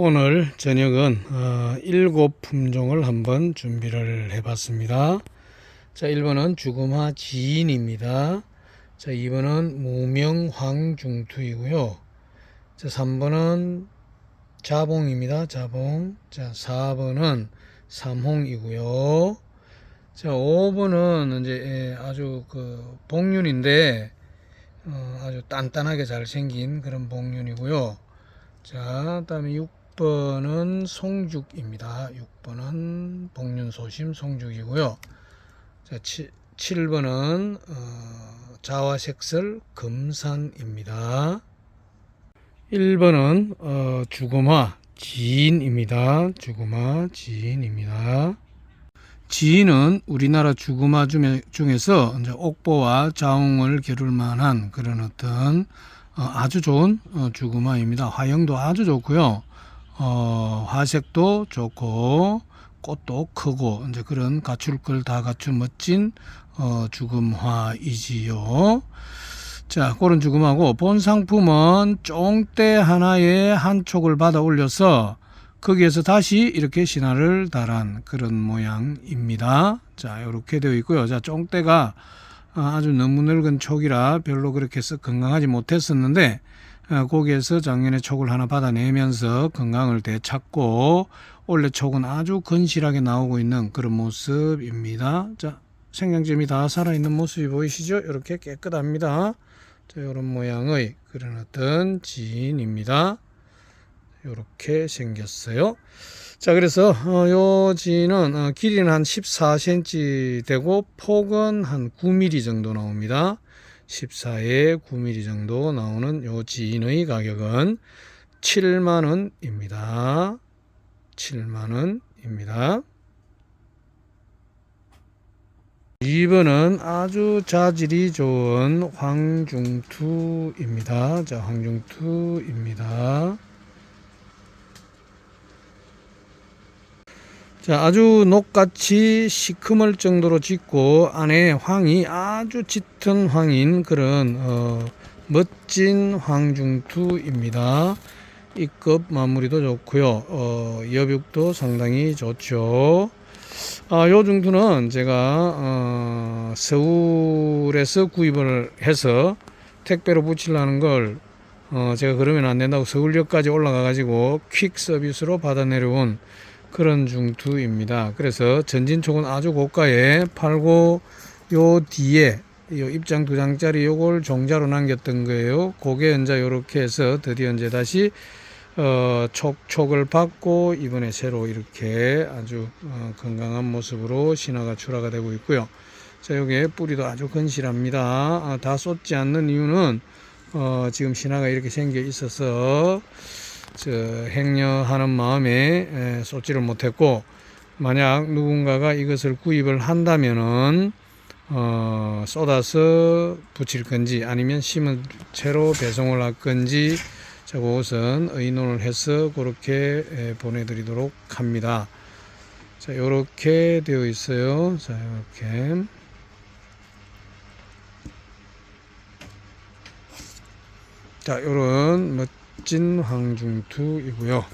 오늘 저녁은 어, 일곱 품종을 한번 준비를 해봤습니다. 자, 1번은 주금화 지인입니다. 자, 2번은 무명 황중투이고요. 자, 3번은 자봉입니다. 자봉. 자, 4번은 삼홍이고요. 자, 5번은 이제 예, 아주 그 복륜인데 어, 아주 단단하게 잘 생긴 그런 복륜이고요. 자, 그다음에 6 번은 송죽입니다. 6번은 복륜소심 송죽이고요. 자, 7, 7번은 어, 자화색설 금산입니다. 1번은 어, 주금화 지인입니다. 주금화 지인입니다. 지인은 우리나라 중에, 중에서 이제 옥보와 자웅을 겨룰 만한 그런 어떤 어, 아주 좋은 어, 주금화입니다. 화형도 아주 좋고요. 어, 화색도 좋고 꽃도 크고 이제 그런 갖출 걸 다 갖춘 멋진 어, 주금화이지요. 자, 그런 주금하고 본 상품은 쫑대 하나에 한 촉을 받아 올려서 거기에서 다시 이렇게 신화를 달한 그런 모양입니다. 자, 이렇게 되어 있고요. 자, 쫑대가 아주 너무 늙은 촉이라 별로 그렇게 썩 건강하지 못했었는데 어, 거기에서 작년에 촉을 하나 받아내면서 건강을 되찾고 원래 촉은 아주 건실하게 나오고 있는 그런 모습입니다. 자, 생양점이 다 살아있는 모습이 보이시죠? 이렇게 깨끗합니다. 자, 이런 모양의 그런 어떤 지인입니다. 이렇게 생겼어요. 자, 그래서 어, 요 지는 어, 길이는 한 14cm 되고 폭은 한 9mm 정도 나옵니다. 14에 9mm 정도 나오는 요 지인의 가격은 7만 원입니다. 7만 원입니다. 2번은 아주 자질이 좋은 황중투입니다. 자, 황중투입니다. 자, 아주 녹같이 시커멀 정도로 짓고 안에 황이 아주 짙은 황인 그런 어, 멋진 황중투입니다. 입급 마무리도 좋고요. 어, 여벽도 상당히 좋죠. 아, 요 중투는 제가 어, 서울에서 구입을 해서 택배로 붙이려는 걸 어, 제가 그러면 안 된다고 서울역까지 올라가 가지고 퀵 서비스로 받아 내려온 그런 중투입니다. 그래서 전진촉은 아주 고가에 팔고 요 뒤에 요 입장 두 장짜리 요걸 종자로 남겼던 거예요. 그게 이제 요렇게 해서 드디어 이제 다시 어, 촉촉을 받고 이번에 새로 이렇게 아주 어, 건강한 모습으로 신화가 출하가 되고 있고요. 자, 요게 뿌리도 아주 건실합니다. 아, 다 쏟지 않는 이유는 어, 지금 신화가 이렇게 생겨 있어서 저 행여하는 마음에 에, 쏟지를 못했고 만약 누군가가 이것을 구입을 한다면은 어, 쏟아서 붙일 건지 아니면 심은 채로 배송을 할 건지 자, 그것은 의논을 해서 그렇게 에, 보내드리도록 합니다. 자, 이렇게 되어 있어요. 자, 이렇게. 자, 요런 멋진 황중투이고요.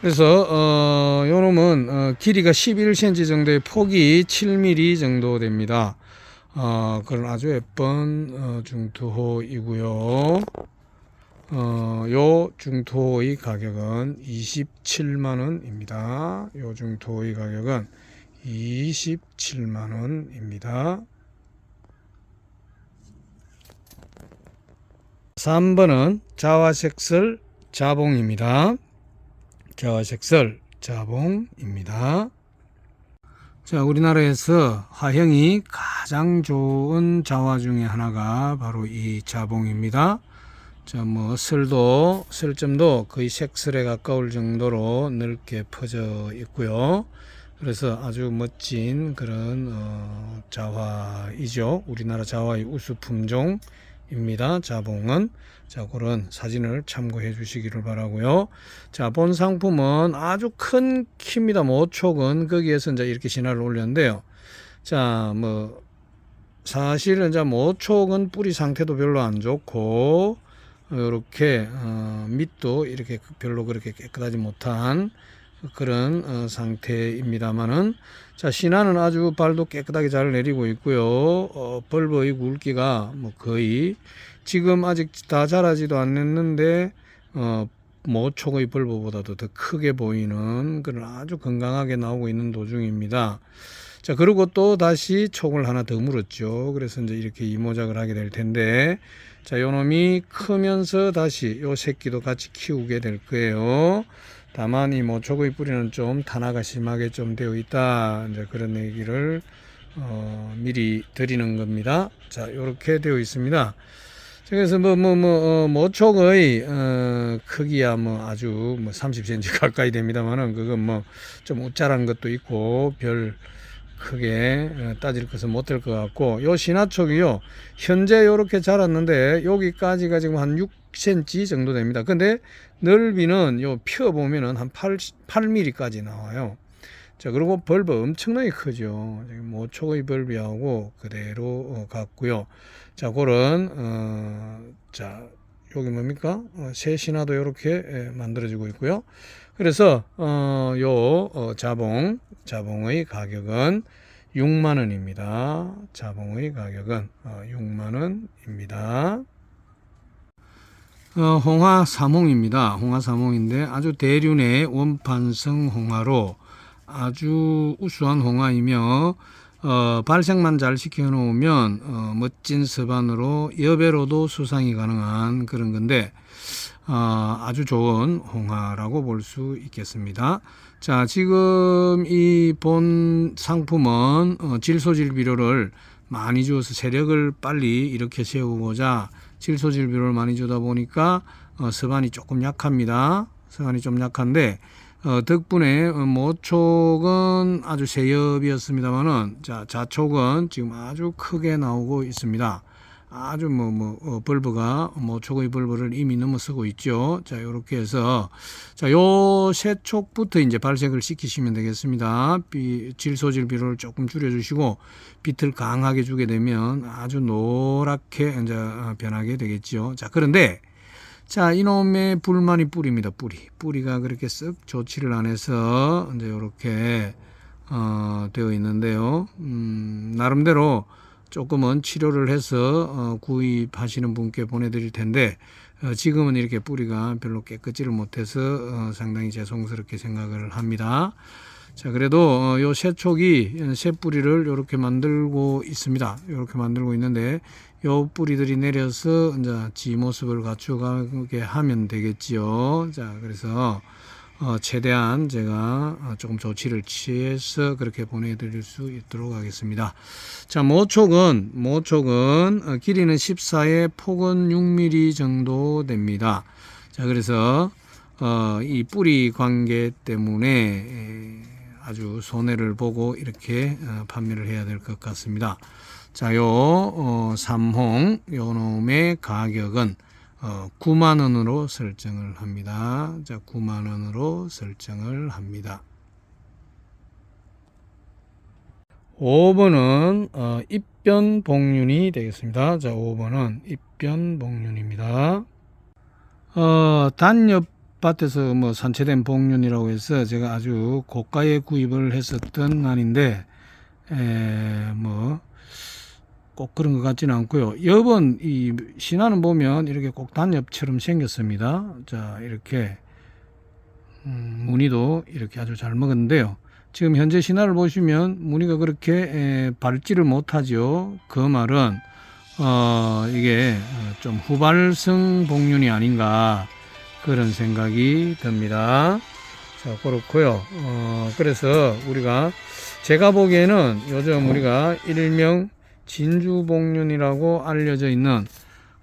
그래서 어, 요 놈은 어, 길이가 11cm 정도의 폭이 7mm 정도 됩니다. 어, 그런 아주 예쁜 어, 중투호이고요. 어, 요 중투호의 가격은 27만 원입니다. 요 중투호의 가격은 27만 원입니다. 3번은 자화색설 자봉입니다. 자화색설 자봉입니다. 자, 우리나라에서 화형이 가장 좋은 자화 중에 하나가 바로 이 자봉입니다. 자, 뭐, 설도, 설점도 거의 색설에 가까울 정도로 넓게 퍼져 있고요. 그래서 아주 멋진 그런, 어, 자화이죠. 우리나라 자화의 우수 품종 입니다. 자봉은. 자, 그런 사진을 참고해 주시기를 바라고요. 자, 본 상품은 아주 큰 키입니다. 모촉은 거기에서 이제 이렇게 신화를 올렸는데요. 자, 뭐, 사실은 이제 모촉은 뿌리 상태도 별로 안 좋고, 이렇게 어, 밑도 이렇게 별로 그렇게 깨끗하지 못한 그런 어, 상태입니다만은 자 신화는 아주 발도 깨끗하게 잘 내리고 있고요. 어, 벌버의 굵기가 뭐 거의 지금 아직 다 자라지도 않았는데 어, 모촉의 벌버보다도 더 크게 보이는 그런 아주 건강하게 나오고 있는 도중입니다. 자 그리고 또 다시 촉을 하나 더 물었죠. 그래서 이제 이렇게 이모작을 하게 될 텐데 자 요 놈이 크면서 다시 요 새끼도 같이 키우게 될 거예요. 다만 이 모촉의 뿌리는 좀 탄화가 심하게 좀 되어 있다. 이제 그런 얘기를 어, 미리 드리는 겁니다. 자, 이렇게 되어 있습니다. 자, 그래서 뭐 뭐뭐 모촉의 어, 크기야 뭐 아주 뭐 30cm 가까이 됩니다만은 그건 뭐 좀 우짜란 것도 있고 별 크게 어, 따질 것은 못 될 것 같고 요 신화촉이요 현재 요렇게 자랐는데 여기까지가 지금 한 6cm 정도 됩니다. 근데 넓이는 요 펴 보면은 한 8, 8mm까지 나와요. 자 그리고 벌브 엄청나게 크죠. 모촉의 벌비하고 그대로 어, 같고요. 자 그런 어 자 여기 뭡니까? 어, 새 신화도 이렇게 만들어지고 있고요. 그래서 어, 요 어, 자봉 자봉의 가격은 6만 원입니다. 자봉의 가격은 어, 6만 원입니다. 어, 홍화 삼홍입니다. 홍화 삼홍인데 아주 대륜의 원판성 홍화로 아주 우수한 홍화이며 어, 발색만 잘 시켜놓으면 어, 멋진 서반으로 여배로도 수상이 가능한 그런 건데 어, 아주 좋은 홍화라고 볼 수 있겠습니다. 자, 지금 이 본 상품은 어, 질소질 비료를 많이 주어서 세력을 빨리 이렇게 세우고자 질소질 비료를 많이 주다 보니까 어, 서반이 조금 약합니다. 서반이 좀 약한데 어, 덕분에 어, 모촉은 아주 세엽이었습니다만은 자 자촉은 지금 아주 크게 나오고 있습니다. 아주 뭐, 뭐, 어, 벌브가 모촉의 벌브를 이미 넘어서고 있죠. 자, 요렇게 해서, 자, 요 세촉부터 이제 발색을 시키시면 되겠습니다. 비, 질소질 비료를 조금 줄여주시고, 빛을 강하게 주게 되면 아주 노랗게 이제 어, 변하게 되겠죠. 자, 그런데, 자, 이놈의 불만이 뿌리입니다. 뿌리. 뿌리가 그렇게 쓱 좋지를 않아서 이제 요렇게 어, 되어 있는데요. 음, 나름대로 조금은 치료를 해서 어, 구입하시는 분께 보내드릴 텐데 어, 지금은 이렇게 뿌리가 별로 깨끗지를 못해서 어, 상당히 죄송스럽게 생각을 합니다. 자 그래도 어, 요 새촉이 새 뿌리를 이렇게 만들고 있습니다. 이렇게 만들고 있는데 요 뿌리들이 내려서 이제 지 모습을 갖추게 하면 되겠지요. 자 그래서 어, 최대한 제가 어, 조금 조치를 취해서 그렇게 보내드릴 수 있도록 하겠습니다. 자, 모촉은, 모촉은 어, 길이는 14에 폭은 6mm 정도 됩니다. 자, 그래서, 어, 이 뿌리 관계 때문에 에, 아주 손해를 보고 이렇게 어, 판매를 해야 될 것 같습니다. 자, 요, 어, 삼홍, 요 놈의 가격은 어, 9만 원으로 설정을 합니다. 자, 9만 원으로 설정을 합니다. 5번은 어, 입변 복륜이 되겠습니다. 자, 5번은 입변 복륜입니다. 어, 단엽 밭에서 뭐 산채된 복륜이라고 해서 제가 아주 고가에 구입을 했었던 난인데 에, 뭐 꼭 그런 것 같지는 않고요. 여번 이 신화는 보면 이렇게 꼭 단엽처럼 생겼습니다. 자 이렇게 음, 무늬도 이렇게 아주 잘 먹었는데요. 지금 현재 신화를 보시면 무늬가 그렇게 에, 밟지를 못하죠. 그 말은 어, 이게 좀 후발성 복륜이 아닌가 그런 생각이 듭니다. 자 그렇고요. 어, 그래서 우리가 제가 보기에는 요즘 우리가 일명 진주복륜이라고 알려져 있는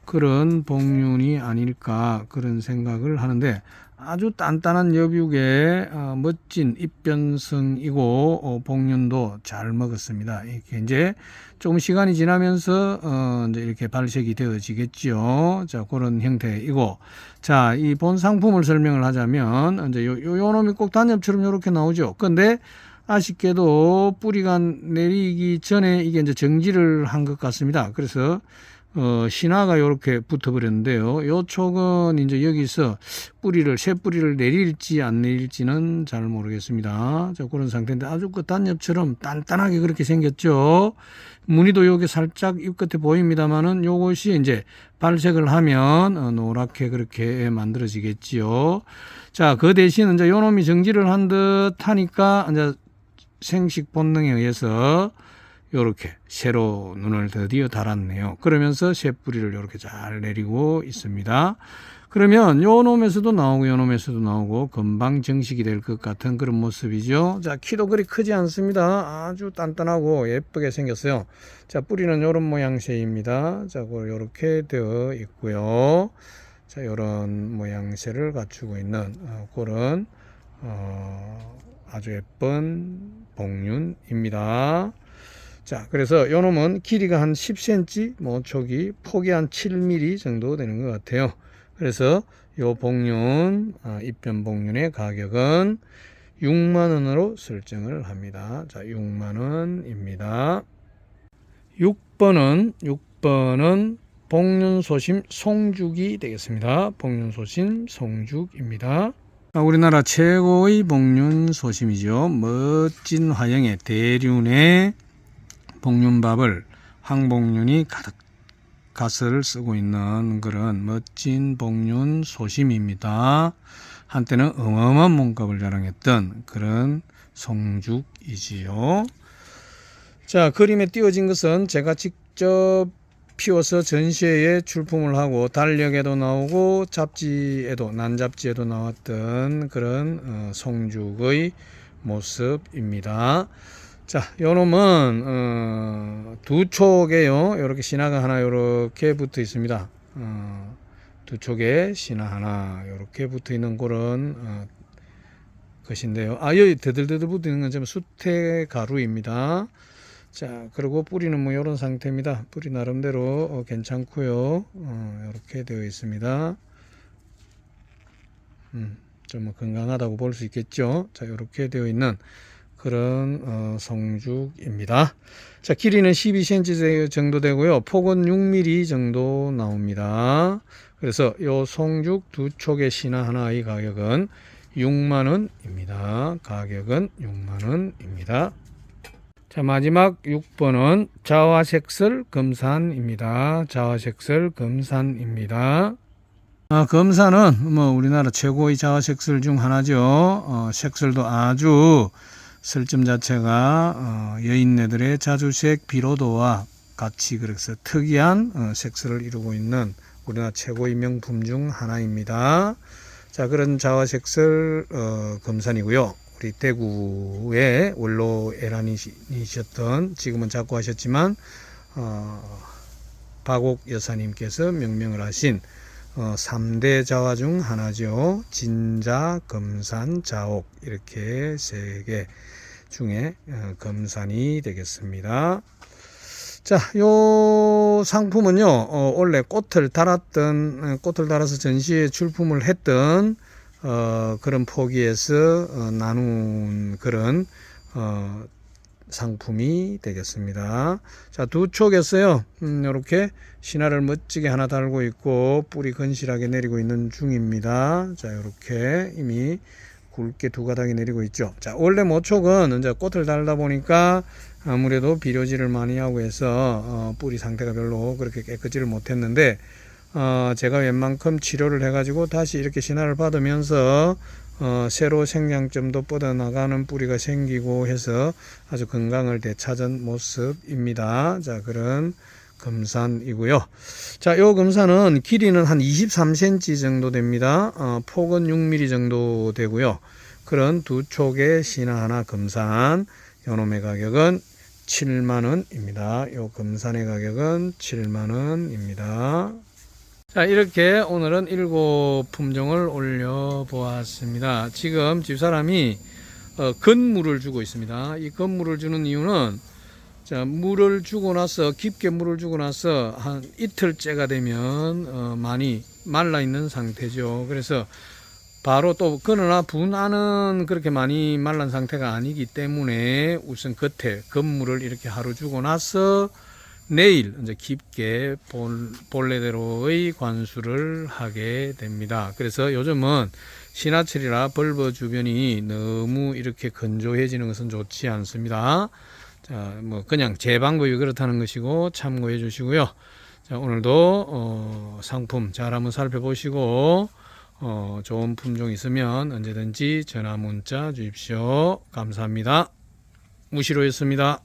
그런 복륜이 아닐까 그런 생각을 하는데 아주 단단한 여육의 어, 멋진 입변성이고 어, 복륜도 잘 먹었습니다. 이렇게 이제 조금 시간이 지나면서 어, 이렇게 발색이 되어지겠죠. 자 그런 형태이고 자 이 본 상품을 설명을 하자면 이제 요, 요, 요 놈이 꼭 단엽처럼 이렇게 나오죠. 근데 아쉽게도 뿌리가 내리기 전에 이게 이제 정지를 한 것 같습니다. 그래서 어, 신화가 이렇게 붙어버렸는데요. 요 촉은 이제 여기서 뿌리를, 새 뿌리를 내릴지 안 내릴지는 잘 모르겠습니다. 자, 그런 상태인데 아주 그 단엽처럼 단단하게 그렇게 생겼죠. 무늬도 여기 살짝 입 끝에 보입니다만은 요것이 이제 발색을 하면 어, 노랗게 그렇게 만들어지겠지요. 자, 그 대신 이제 요 놈이 정지를 한 듯 하니까 이제 생식 본능에 의해서 요렇게 새로 눈을 드디어 달았네요. 그러면서 새 뿌리를 요렇게 잘 내리고 있습니다. 그러면 요 놈에서도 나오고 요 놈에서도 나오고 금방 정식이 될 것 같은 그런 모습이죠. 자, 키도 그리 크지 않습니다. 아주 단단하고 예쁘게 생겼어요. 자, 뿌리는 요런 모양새입니다. 자, 그 요렇게 되어 있고요. 자, 요런 모양새를 갖추고 있는 어, 그런 어, 아주 예쁜 복륜입니다. 자, 그래서 요 놈은 길이가 한 10cm, 뭐 촉이 폭이 한 7mm 정도 되는 것 같아요. 그래서 요 복륜, 아, 입변 복륜의 가격은 6만 원으로 설정을 합니다. 자, 6만 원입니다. 6번은 6번은 복륜소심 송죽이 되겠습니다. 복륜소심 송죽입니다. 아, 우리나라 최고의 복륜 소심이죠. 멋진 화형의 대륜의 복륜밥을 황복륜이 가득 가스를 쓰고 있는 그런 멋진 복륜 소심입니다. 한때는 어마어마한 몸값을 자랑했던 그런 송죽이지요. 자, 그림에 띄워진 것은 제가 직접 피워서 전시회에 출품을 하고 달력에도 나오고 잡지에도 난잡지에도 나왔던 그런 어, 송죽의 모습입니다. 자, 요 놈은 어, 두 촉에요. 이렇게 신화가 하나 이렇게 붙어 있습니다. 어, 두 촉에 신화 하나 이렇게 붙어 있는 그런 어, 것인데요. 아, 여기 드들드들 붙어 있는 건좀 수태 가루입니다. 자, 그리고 뿌리는 뭐 이런 상태입니다. 뿌리 나름대로 어, 괜찮고요. 어, 이렇게 되어 있습니다. 음, 좀뭐 건강하다고 볼 수 있겠죠. 자, 이렇게 되어 있는 그런 어, 성죽입니다. 자, 길이는 12cm 정도 되고요. 폭은 6mm 정도 나옵니다. 그래서 요 송죽 두 촉의 신화 하나의 가격은 6만 원입니다. 가격은 6만 원입니다. 자, 마지막 6번은 자화색설 금산입니다. 자화색설 금산입니다. 아, 금산은 뭐 우리나라 최고의 자화색설 중 하나죠. 어, 색설도 아주 설점 자체가 어, 여인네들의 자주색 비로도와 같이 그래서 특이한 어, 색설을 이루고 있는 우리나라 최고의 명품 중 하나입니다. 자, 그런 자화색설 어, 금산이고요. 우리 대구의 원로 에란이셨던 지금은 작고하셨지만 어, 박옥 여사님께서 명명을 하신 어, 3대 자화 중 하나죠. 진자, 금산, 자옥 이렇게 세 개 중에 어, 금산이 되겠습니다. 자, 요 상품은요, 어, 원래 꽃을 달았던, 어, 꽃을 달아서 전시에 출품을 했던, 어, 그런 포기에서 어, 나눈 그런, 어, 상품이 되겠습니다. 자, 두 촉에서요, 음, 이렇게 신화를 멋지게 하나 달고 있고, 뿌리 건실하게 내리고 있는 중입니다. 자, 이렇게 이미 굵게 두 가닥이 내리고 있죠. 자, 원래 모촉은 이제 꽃을 달다 보니까 아무래도 비료질을 많이 하고 해서 어, 뿌리 상태가 별로 그렇게 깨끗지를 못했는데 어, 제가 웬만큼 치료를 해가지고 다시 이렇게 신화를 받으면서 어, 새로 생장점도 뻗어나가는 뿌리가 생기고 해서 아주 건강을 되찾은 모습입니다. 자, 그런 금산이고요. 자, 요 금산은 길이는 한 23cm 정도 됩니다. 어, 폭은 6mm 정도 되고요. 그런 두 촉의 신화 하나 금산, 요놈의 가격은 7만 원입니다. 요 금산의 가격은 7만 원입니다. 자, 이렇게 오늘은 일곱 품종을 올려 보았습니다. 지금 집사람이 어, 건물을 주고 있습니다. 이 건물을 주는 이유는 자, 물을 주고 나서 깊게 물을 주고 나서 한 이틀째가 되면 어, 많이 말라 있는 상태죠. 그래서 바로 또 그러나 분안은 그렇게 많이 말란 상태가 아니기 때문에 우선 겉에 건물을 이렇게 하루 주고 나서 내일 이제 깊게 본, 본래대로의 관수를 하게 됩니다. 그래서 요즘은 신화철이라 벌버 주변이 너무 이렇게 건조해지는 것은 좋지 않습니다. 자, 뭐 그냥 제 방법이 그렇다는 것이고 참고해 주시고요. 자, 오늘도 어, 상품 잘 한번 살펴보시고 어, 좋은 품종 있으면 언제든지 전화 문자 주십시오. 감사합니다. 무시로였습니다.